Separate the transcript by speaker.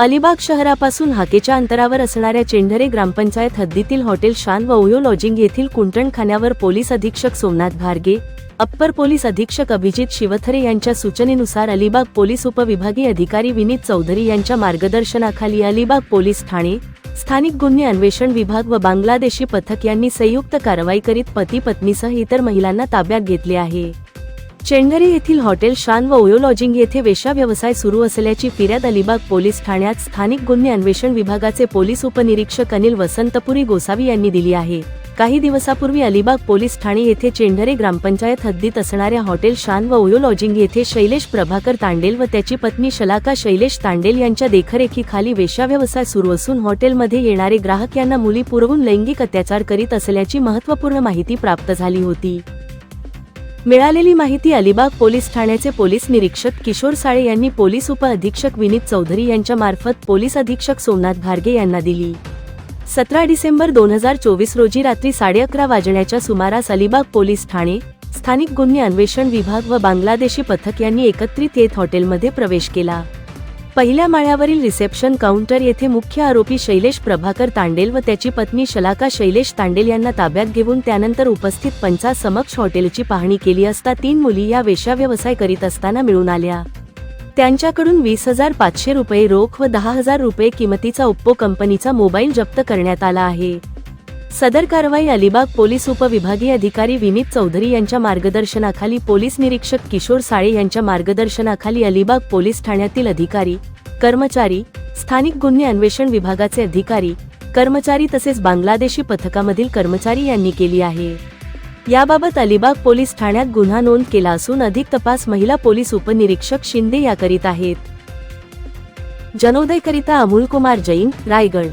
Speaker 1: अलिबाग शहरापासून हाकेच्या अंतरावर असणाऱ्या चेंढरे ग्रामपंचायत हद्दीतील हॉटेल शान व ओयो लॉजिंग येथील कुंटणखान्यावर पोलीस अधीक्षक सोमनाथ भारगे अप्पर पोलीस अधीक्षक अभिजित शिवथरे यांच्या सूचनेनुसार अलिबाग पोलीस उपविभागीय अधिकारी विनीत चौधरी यांच्या मार्गदर्शनाखाली अलिबाग पोलीस ठाणे स्थानिक गुन्हे अन्वेषण विभाग व बांगलादेशी पथक यांनी संयुक्त कारवाई करीत पती पत्नीसह इतर महिलांना ताब्यात घेतले आहे. चेंगरी येथील हॉटेल शान व ओयो लॉजिंग येथे वेशा व्यवसाय सुरू असल्याची फिर्याद अलिबाग पोलीस ठाण्यात स्थानिक गुन्हे अन्वेषण विभागाचे पोलीस उपनिरीक्षक अनिल वसंतपुरी गोसावी यांनी दिली आहे. काही दिवसापूर्वी अलिबाग पोलीस ठाणे येथे चेंढरे ग्रामपंचायत हद्दीत असणाऱ्या हॉटेल शान व ओयो लॉजिंग येथे शैलेश प्रभाकर तांडेल व त्याची पत्नी शलाका शैलेश तांडेल यांच्या देखरेखीखाली वेश्या व्यवसाय सुरू असून हॉटेलमध्ये येणारे ग्राहक यांना मुली पुरवून लैंगिक अत्याचार करीत असल्याची महत्त्वपूर्ण माहिती प्राप्त झाली होती. मिळालेली माहिती अलिबाग पोलीस ठाण्याचे पोलीस निरीक्षक किशोर साळे यांनी पोलीस उप अधीक्षक विनीत चौधरी यांच्या मार्फत पोलीस अधीक्षक सोमनाथ भारगे यांना दिली. सतरा डिसेंबर दोन हजार चोवीस रोजी रात्री साडे अकरा वाजण्याच्या सुमारास अलिबाग पोलीस ठाणे स्थानिक गुन्हे अन्वेषण विभाग व बांगलादेशी पथक यांनी एकत्रित येत हॉटेलमध्ये प्रवेश केला. पहिल्या माळ्यावरील रिसेप्शन काउंटर येथे मुख्य आरोपी शैलेश प्रभाकर तांडेल व त्याची पत्नी शलाका शैलेश तांडेल यांना ताब्यात घेऊन त्यानंतर उपस्थित पंचासमक्ष हॉटेलची पाहणी केली असता तीन मुली या वेश्या व्यवसाय करीत असताना मिळून आल्या. त्यांच्याकडून वीस हजार पाचशे रुपये रोख व दहा हजार रुपये किमतीचा ओप्पो कंपनीचा मोबाईल जप्त करण्यात आला आहे. सदर कारवाई अलिबाग पोलीस उपविभागीय अधिकारी विनीत चौधरी यांच्या मार्गदर्शनाखाली पोलीस निरीक्षक किशोर साळे यांच्या मार्गदर्शनाखाली अलिबाग पोलीस ठाण्यातील अधिकारी कर्मचारी स्थानिक गुन्हे अन्वेषण विभागाचे अधिकारी कर्मचारी तसेच बांगलादेशी पथकामधील कर्मचारी यांनी केली आहे. याबाबत अलिबाग पोलीस ठाण्यात गुन्हा नोंद केला असून अधिक तपास महिला पोलीस उपनिरीक्षक शिंदे या करीत आहेत. जनोदयकरिता अमोल कुमार जैन रायगड.